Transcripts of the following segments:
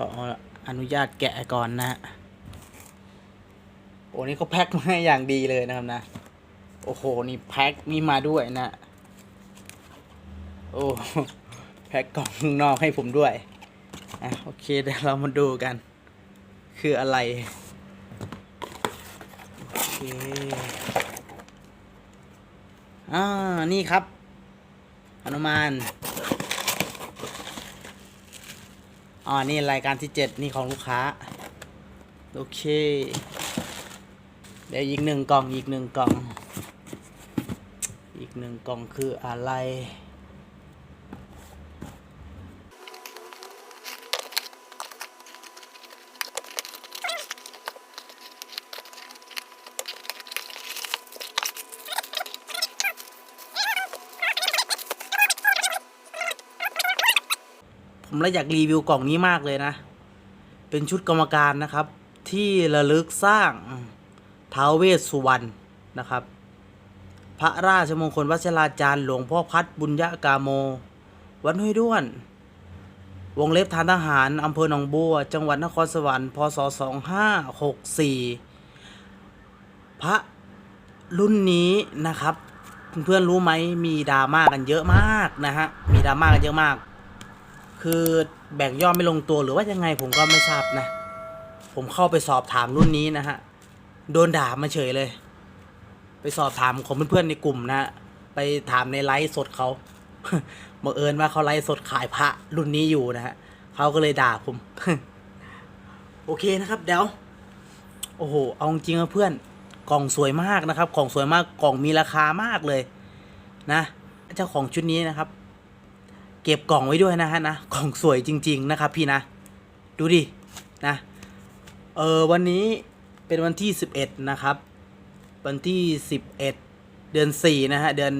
ขออนุญาตแกะก่อนนะโอ้นี่เขาแพ็คมาให้อย่างดีเลยนะครับนะ โอ้โห นี่แพ็คนี่มาด้วยนะ โอ้ แพ็คกล่องข้างนอกให้ผมด้วย อะ โอเค เดี๋ยวเรามาดูกัน คืออะไร โอเคอ่า นี่ครับหนุมาน อ๋อนี่รายการที่เจ็ดนี่ของลูกค้า โอเค เดี๋ยวอีกหนึ่งกล่องอีกหนึ่งกล่อง อีกหนึ่งกล่องคืออะไร ผมเลยอยากรีวิวกล่องนี้มากเลยนะ เป็นชุดกรรมการนะครับ ที่ระลึกสร้างท้าวเวสสุวรรณนะครับ พระราชมงคลวัชราจารย์หลวงพ่อพัดบุญญากาโม วัดห้วยด้วน วงเล็บทานทหารอำเภอหนองบัว จังหวัดนครสวรรค์พศ2564 พระรุ่นนี้นะครับ เพื่อนรู้ไหมมีดราม่ากันเยอะมากนะฮะ มีดราม่ากันเยอะมาก คือแบ่งย่อไม่ลงตัวหรือว่ายังไงผมก็ไม่ทราบนะ ผมเข้าไปสอบถามรุ่นนี้นะฮะ โดนด่ามาเฉยเลย ไปสอบถามของเพื่อนๆในกลุ่มนะฮะไปถามในไลฟ์สดเขาบังเอิญว่าเขาไลฟ์สดขายพระรุ่นนี้อยู่นะฮะเขาก็เลยด่าผม โอเคนะครับเดี๋ยวโอ้โห เอาจริงๆนะเพื่อน กล่องสวยมากนะครับ กล่องสวยมาก กล่องมีราคามากเลย นะ เจ้าของชุดนี้นะครับ เก็บกล่องไว้ด้วยนะฮะนะกล่องสวยจริง ๆ นะครับ พี่นะ ดูดินะเออวันนี้เป็นวันที่ 11 นะครับ วันที่ 11 เดือน 4 นะฮะ เดือน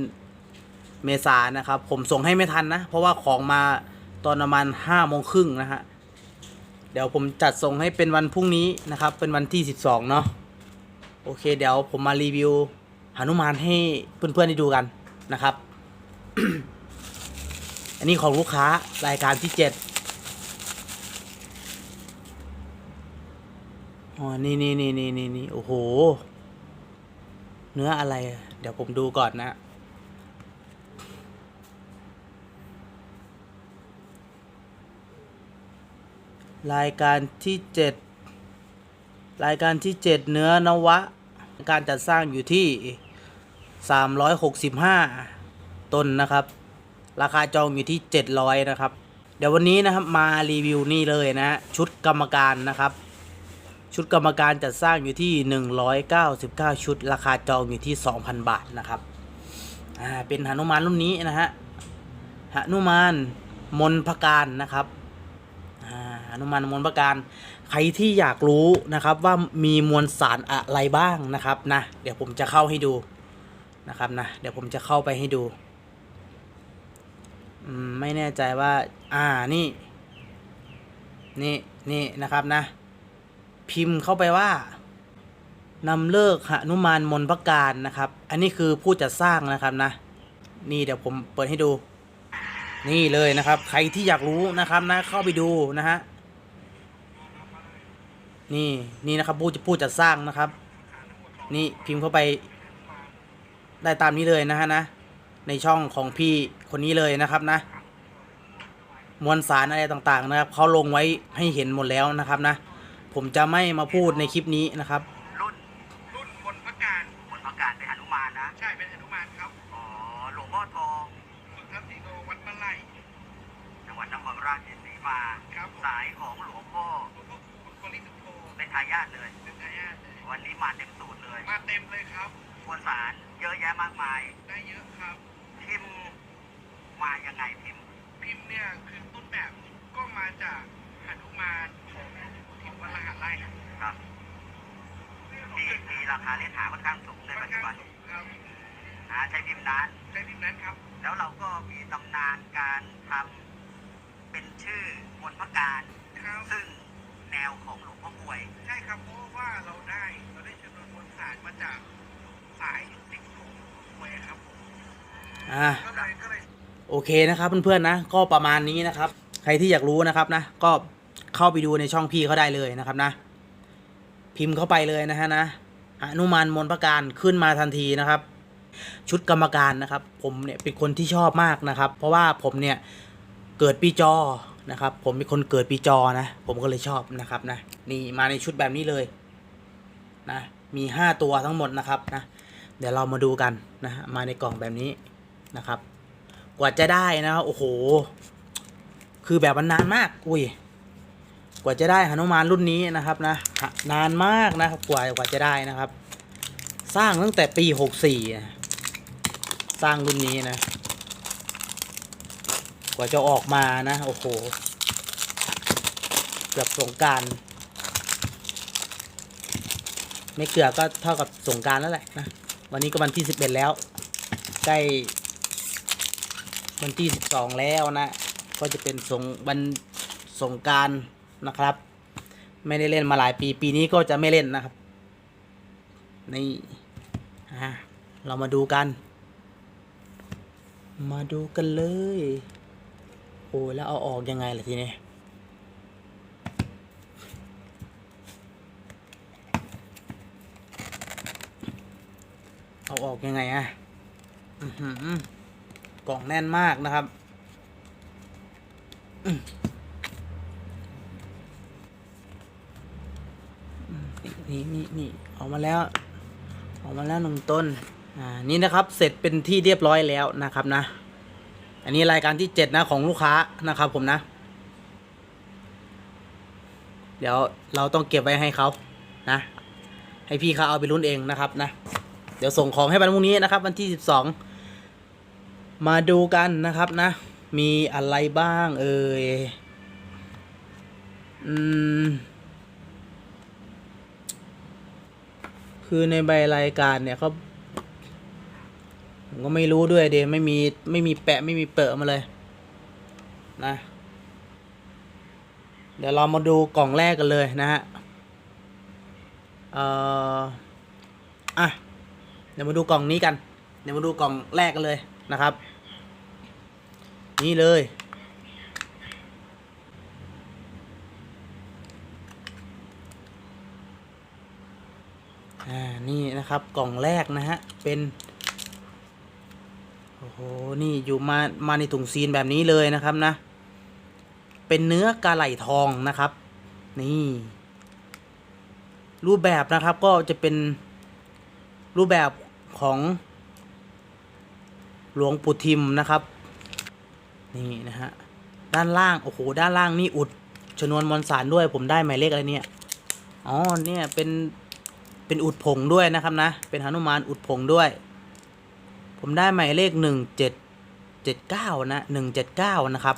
เมษานนะครับ ผมส่งให้ไม่ทันนะ เพราะว่าของมาตอนประมาณ5โมงครึ่งนะฮะ เดี๋ยวผมจัดส่งให้เป็นวันพรุ่งนี้นะครับ เป็นวันที่ 12 เนาะ โอเค เดี๋ยวผมมารีวิวหนุมานให้เพื่อนๆได้ดูกันนะครับ อันนี้ของลูกค้ารายการที่เจ็ดอ๋อ นี่นี่นี่นี่นี่นี่โอ้โห เนื้ออะไร เดี๋ยวผมดูก่อนนะ รายการที่เจ็ดรายการที่เจ็ดเนื้อนวะ การจัดสร้างอยู่ที่สามร้อยหกสิบห้าต้นนะครับ ราคาจองอยู่ที่ 700 นะครับ เดี๋ยววันนี้นะครับมารีวิวนี่เลยนะฮะชุดกรรมการนะครับ ชุดกรรมการจัดสร้างอยู่ที่ 199 ชุด ราคาจองอยู่ที่ 2,000 บาทนะครับอ่าเป็นหนุมานรุ่นนี้นะฮะหนุมานมนพการนะครับอ่าหนุมานมนพการใครที่อยากรู้นะครับว่ามีมวลสารอะไรบ้างนะครับนะเดี๋ยวผมจะเข้าให้ดูนะครับนะเดี๋ยวผมจะเข้าไปให้ดู ไม่แน่ใจว่า อ่านี่ นี่นี่นะครับนะ พิมพ์เข้าไปว่านำเลิกหนุมานมนพการนะครับ อันนี้คือผู้จัดสร้างนะครับนะ นี่เดี๋ยวผมเปิดให้ดู นี่เลยนะครับ ใครที่อยากรู้นะครับนะ เข้าไปดูนะฮะนี่นี่นะครับผู้จะผู้จัดสร้างนะครับ นี่พิมพ์เข้าไปได้ตามนี้เลยนะฮะนะ ในช่องของพี่คนนี้เลยนะครับนะ มวลสารอะไรต่างๆนะครับเขาลงไว้ให้เห็นหมดแล้วนะครับนะ ผมจะไม่มาพูดในคลิปนี้นะครับ รุ่นรุ่นมนพการบนประกาศเป็นหนุมานนะ ใช่เป็นหนุมานครับ อ๋อหลวงพ่อทองสุทัศน์ศรีโกวัดบ้านไร่จังหวัดนครราชสีมาครับผมสายของหลวงพ่อหลวงพ่อคุณปริสุทธโธเป็นทายาทเลยเป็นทายาทเลยวันนี้มาเต็มสูตรเลย มาเต็มเลยครับมวลสารเยอะแยะมากมาย ได้เยอะครับ พิมพ์มายังไงพิมพ์พิมพ์เนี่ยคือต้นแบบก็มาจากหนุมานของทิมวัดรหัสไร่ครับครับที่มีราคาเล่นหาค่อนข้างสูงในค่อปันจจุข้างบันสูงครับหาใช้พิมพ์นั้นใช้พิมพ์นั้นครับ แล้วเราก็มีตำนานการทำเป็นชื่อมนพการครับซึ่งแนวของหลวงพ่อกลวย ใช่ครับเพราะว่าเราได้เราได้ชนวนมวลสารมาจากสายสิงห์ของมวยครับผม อ่าโอเคนะครับเพื่อนๆนะ ก็ประมาณนี้นะครับ ใครที่อยากรู้นะครับนะ ก็เข้าไปดูในช่องพี่เขาได้เลยนะครับนะ พิมพ์เข้าไปเลยนะฮะนะอนุมานมนประการขึ้นมาทันทีนะครับ ชุดกรรมการนะครับ ผมเนี่ยเป็นคนที่ชอบมากนะครับ เพราะว่าผมเนี่ยเกิดปีจอนะครับ ผมเป็นคนเกิดปีจอนะ ผมก็เลยชอบนะครับนะ นี่มาในชุดแบบนี้เลยนะมีห้าตัวทั้งหมดนะครับนะ เดี๋ยวเรามาดูกันนะมาในกล่องแบบนี้ นะครับ กว่าจะได้นะโอ้โห คือแบบมันนานมาก อุ้ย กว่าจะได้หนุมานรุ่นนี้นะครับนะ นานมากนะครับกว่ากว่าจะได้นะครับ สร้างตั้งแต่ปีหกสี่สร้างรุ่นนี้นะ กว่าจะออกมานะ โอ้โห เกือบสงการไม่เกือบก็เท่ากับสงการแล้วแหละนะ วันนี้ก็วันที่สิบเอ็ดแล้วใกล้ วันที่สิบสองแล้วนะ ก็จะเป็นสงวันสงการนะครับ ไม่ได้เล่นมาหลายปี ปีนี้ก็จะไม่เล่นนะครับ นี่อะเรามาดูกัน มาดูกันเลย โอ้แล้วเอาออกยังไงล่ะทีนี้เอาออกยังไงอะอือหือ กล่องแน่นมากนะครับนี่นี่นี่ออกมาแล้ว ออกมาแล้วหนึ่งต้น อ่า นี่นะครับ เสร็จเป็นที่เรียบร้อยแล้วนะครับนะ อันนี้รายการที่เจ็ดนะของลูกค้านะครับผมนะ เดี๋ยวเราต้องเก็บไว้ให้เขานะ ให้พี่เขาเอาไปรุ่นเองนะครับนะ เดี๋ยวส่งของให้วันพรุ่งนี้นะครับ วันที่สิบสอง มาดูกันนะครับนะ มีอะไรบ้างเอ่ยอืมคือในใบรายการเนี่ยเขาผมก็ไม่รู้ด้วยเดไม่มีไม่มีแปะไม่มีเปิดมาเลย นะ เดี๋ยวเรามาดูกล่องแรกกันเลยนะฮะเอ่ออะเดี๋ยวมาดูกล่องนี้กัน เดี๋ยวมาดูกล่องแรกกันเลย นะครับ นี่เลย อ่า นี่นะครับกล่องแรกนะฮะ เป็น โอ้โห นี่อยู่มา มาในถุงซีนแบบนี้เลยนะครับนะ เป็นเนื้อกาไหลทองนะครับ นี่รูปแบบนะครับก็จะเป็นรูปแบบของ หลวงปู่ทิมนะครับ นี่นะฮะด้านล่าง โอ้โห ด้านล่างนี่อุดชนวนมวลสารด้วยผมได้หมายเลขอะไรเนี่ย อ๋อ เนี่ยเป็นเป็นอุดผงด้วยนะครับนะ เป็นหนุมานอุดผงด้วย ผมได้หมายเลขหนึ่งเจ็ดเจ็ดเก้านะหนึ่งเจ็ดเก้านะครับ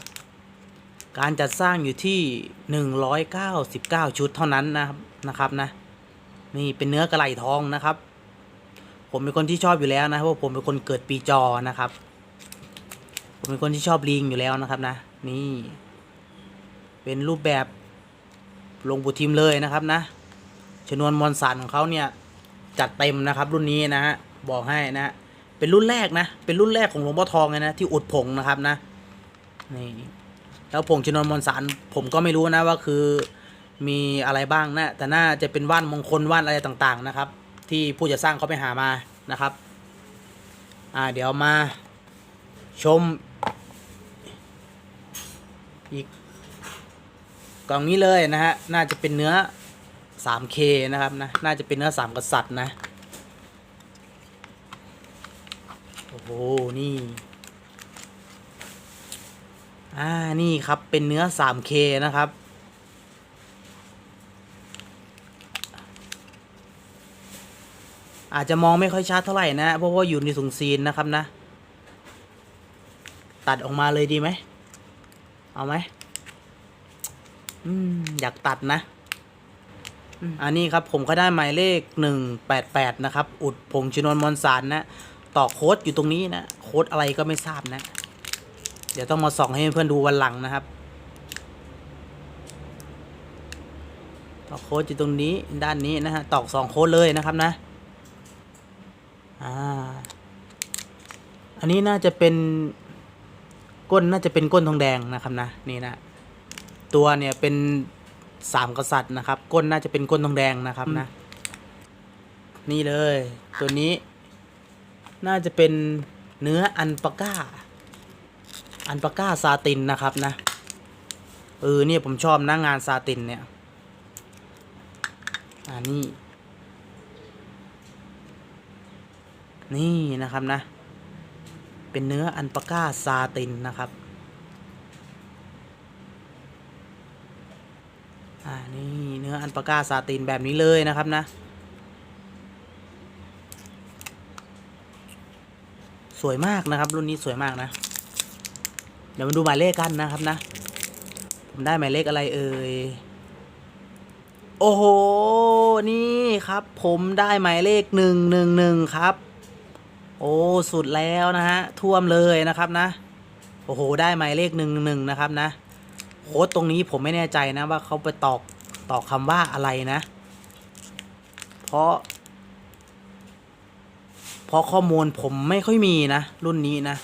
การจัดสร้างอยู่ที่หนึ่งร้อยเก้าสิบเก้าชุดเท่านั้นนะครับนะครับนะ นี่เป็นเนื้อกระไหลทองนะครับ ผมเป็นคนที่ชอบอยู่แล้วนะเพราะผมเป็นคนเกิดปีจอนะครับ ผมเป็นคนที่ชอบลิงอยู่แล้วนะครับนะ นี่ เป็นรูปแบบลงปูทิมเลยนะครับนะชนวนมวลสารของเขาเนี่ยจัดเต็มนะครับ รุ่นนี้นะฮะบอกให้นะ เป็นรุ่นแรกนะ เป็นรุ่นแรกของหลวงพ่อทองเลยนะที่อุดผงนะครับนะนี่แล้วผงชนวนมวลสารผมก็ไม่รู้นะว่าคือมีอะไรบ้างนะแต่น่าจะเป็นว่านมงคลว่านอะไรต่างๆนะครับ ที่ผู้จะสร้างเขาไปหามานะครับอ่าเดี๋ยวมาชม อีกกล่องนี้เลยนะฮะน่าจะเป็นเนื้อ 3K นะครับนะน่าจะเป็นเนื้อสามกษัตริย์นะโอ้โหนี่อ่านี่ครับเป็นเนื้อ 3K นะครับ อาจจะมองไม่ค่อยชัดเท่าไหร่นะเพราะว่าอยู่ในถุงซีนนะครับนะ ตัดออกมาเลยดีไหมเอาไหมอืมอยากตัดนะอืมอันนี้ครับผมก็ได้หมายเลขหนึ่งแปดแปดนะครับ อุดผงชนวนมวลสารนะ ต่อโค้ดอยู่ตรงนี้นะ โค้ดอะไรก็ไม่ทราบนะ เดี๋ยวต้องมาส่องให้เพื่อนดูวันหลังนะครับ ต่อโค้ดอยู่ตรงนี้ด้านนี้นะฮะตอกสองโค้ดเลยนะครับนะ อ่า อันนี้น่าจะเป็นก้นน่าจะเป็นก้นทองแดงนะครับนะนี่นะ ตัวเนี่ยเป็นสามกษัตริย์นะครับ ก้นน่าจะเป็นก้นทองแดงนะครับนะ นี่เลย ตัวนี้ น่าจะเป็นเนื้ออันปาก้า อันปาก้าซาตินนะครับนะเออเนี่ยผมชอบนะงานซาตินเนี่ย อ่านี่ นี่นะครับนะ เป็นเนื้ออันปาก้าซาตินนะครับอ่านี่เนื้ออันปาก้าซาตินแบบนี้เลยนะครับนะ สวยมากนะครับ รุ่นนี้สวยมากนะ เดี๋ยวมาดูหมายเลขกันนะครับนะ ผมได้หมายเลขอะไรเอ่ยโอ้โห นี่ครับ ผมได้หมายเลขหนึ่งหนึ่งหนึ่งครับ โอ้สุดแล้วนะฮะท่วมเลยนะครับนะ โอ้โหได้หมายเลขหนึ่งหนึ่งนะครับนะโค้ดตรงนี้ผมไม่แน่ใจนะว่าเขาไปตอกตอกคำว่าอะไรนะ เพราะ เพราะข้อมูลผมไม่ค่อยมีนะ รุ่นนี้นะ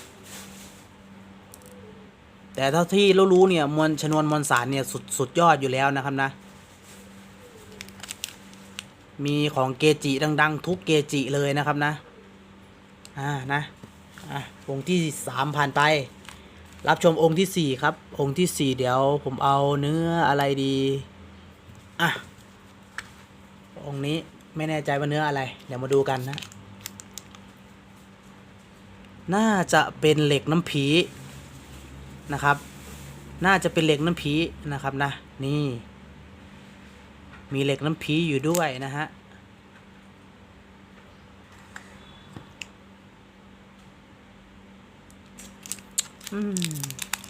แต่เท่าที่รู้เนี่ยมวลชนวนมวลสารเนี่ยสุดสุดยอดอยู่แล้วนะครับนะมีของเกจิดัง ๆ ทุกเกจิเลยนะครับนะ อ่านะอะองค์ที่สามผ่านไป รับชมองค์ที่สี่ครับ องค์ที่สี่เดี๋ยวผมเอาเนื้ออะไรดี อะ องค์นี้ไม่แน่ใจว่าเนื้ออะไร เดี๋ยวมาดูกันนะ น่าจะเป็นเหล็กน้ำผีนะครับ น่าจะเป็นเหล็กน้ำผีนะครับนะ นี่ มีเหล็กน้ำผีอยู่ด้วยนะฮะ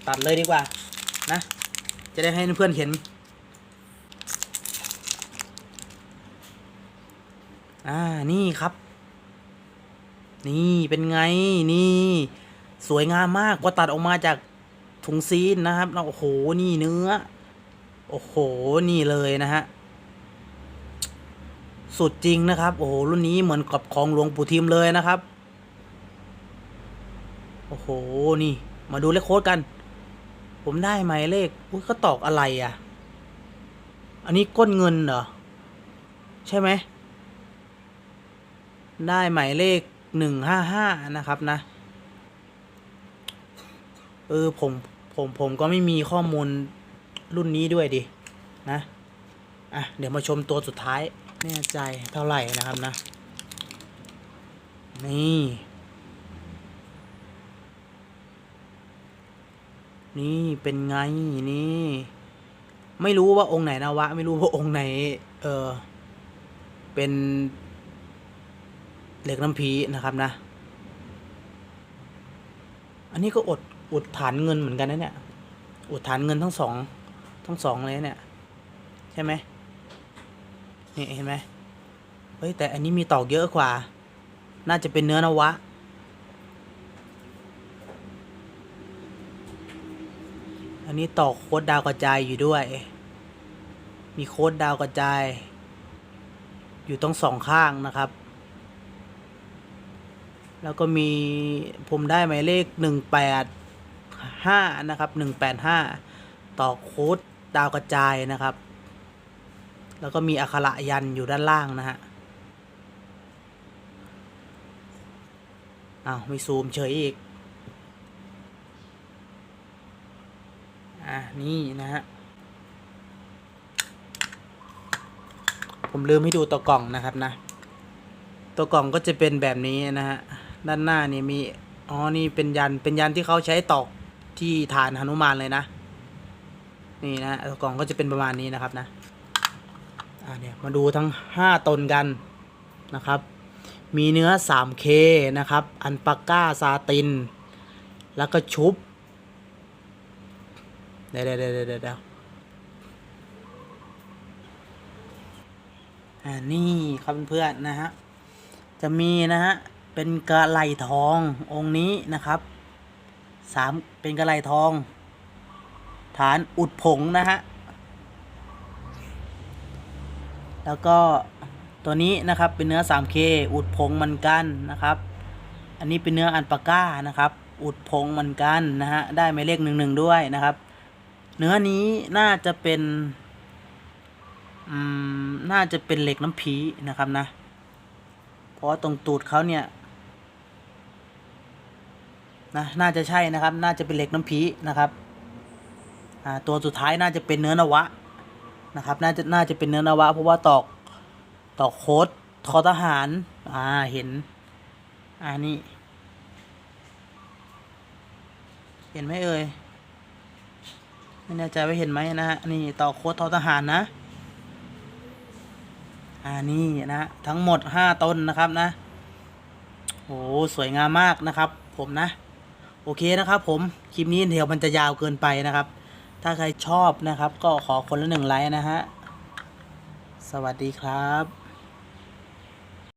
ตัดเลยดีกว่า นะ จะได้ให้เพื่อนเห็น อ่า นี่ครับ นี่เป็นไง นี่ สวยงามมากพอตัดออกมาจากถุงซีนนะครับโอ้โห นี่เนื้อ โอ้โห นี่เลยนะฮะ สุดจริงนะครับ โอ้โห รุ่นนี้เหมือนกับของหลวงปู่ทิมเลยนะครับ โอ้โห นี่ มาดูเลขโค้ดกัน ผมได้หมายเลขอุ้ยเขาตอกอะไรอะ อันนี้ก้นเงินเหรอ ใช่ไหม ได้หมายเลขหนึ่งห้าห้านะครับนะ เออ ผม ผม ผมก็ไม่มีข้อมูลรุ่นนี้ด้วยดิ นะ อะ เดี๋ยวมาชมตัวสุดท้าย แน่ใจเท่าไหร่นะครับนะ นี่ นี่เป็นไงนี่ ไม่รู้ว่าองค์ไหนนะวะ ไม่รู้ว่าองค์ไหน เออ เป็นเหล็กน้ำพีนะครับนะ อันนี้ก็อดอุดฐานเงินเหมือนกันนะเนี่ย อุดฐานเงินทั้งสองทั้งสองเลยเนี่ย ใช่ไหมนี่เห็นไหมเฮ้ยแต่อันนี้มีตอกเยอะกว่า น่าจะเป็นเนื้อนวะ นนี้ต่อโค้ดดาวกระจายอยู่ด้วย มีโค้ดดาวกระจาย อยู่ต้องสองข้างนะครับ แล้วก็มีผมได้หมายเลขหนึ่งแปดห้านะครับหนึ่งแปดห้าต่อโค้ดดาวกระจายนะครับ แล้วก็มีอักขระยันอยู่ด้านล่างนะฮะอ้าวไม่ซูมเฉยอีก อะ นี่นะฮะ ผมลืมให้ดูตัวกล่องนะครับนะ ตัวกล่องก็จะเป็นแบบนี้นะฮะ ด้านหน้านี่มี อ๋อ นี่เป็นยัน เป็นยันที่เขาใช้ตอกที่ฐานหนุมานเลยนะ นี่นะ ตัวกล่องก็จะเป็นประมาณนี้นะครับนะ อ่าเนี่ย มาดูทั้งห้าตนกันนะครับ มีเนื้อ 3K นะครับ อันปาก้าซาติน แล้วก็ชุบ ดี๋ยวเดี๋ยวเดี๋ยวเดี๋ยวเดี๋ยวอ่านี่ครับเพื่อนๆนะฮะ จะมีนะฮะ เป็นกระไหลทององค์นี้นะครับสามเป็นกระไหลทอง ฐานอุดผงนะฮะ แล้วก็ตัวนี้นะครับเป็นเนื้อ 3K อุดผงมือนกันนะครับ อันนี้เป็นเนื้ออันปาก้านะครับ อุดผงมือนกันนะฮะ ได้หมายเลขหนึ่งหนึ่งด้วยนะครับ เนื้อนี้น่าจะเป็นอืมน่าจะเป็นเหล็กน้ำผีนะครับนะ เพราะตรงตูดเขาเนี่ยนะน่าจะใช่นะครับ น่าจะเป็นเหล็กน้ำผีนะครับอ่าตัวสุดท้ายน่าจะเป็นเนื้อนวะนะครับ น่าจะน่าจะเป็นเนื้อนวะ เพราะว่าตอกตอกโคดทอทหารอ่าเห็นอ่านี่เห็นไหมเอ่ย ไม่แน่ใจว่าเห็นไหมนะฮะนี่ต่อโค้ดทอทหารนะอ่านี่นะฮะทั้งหมดห้าต้นนะครับนะโอ้สวยงามมากนะครับ ผมนะ โอเคนะครับ ผมคลิปนี้เดี๋ยวมันจะยาวเกินไปนะครับ ถ้าใครชอบนะครับ ก็ขอคนละหนึ่งไลค์นะฮะสวัสดีครับ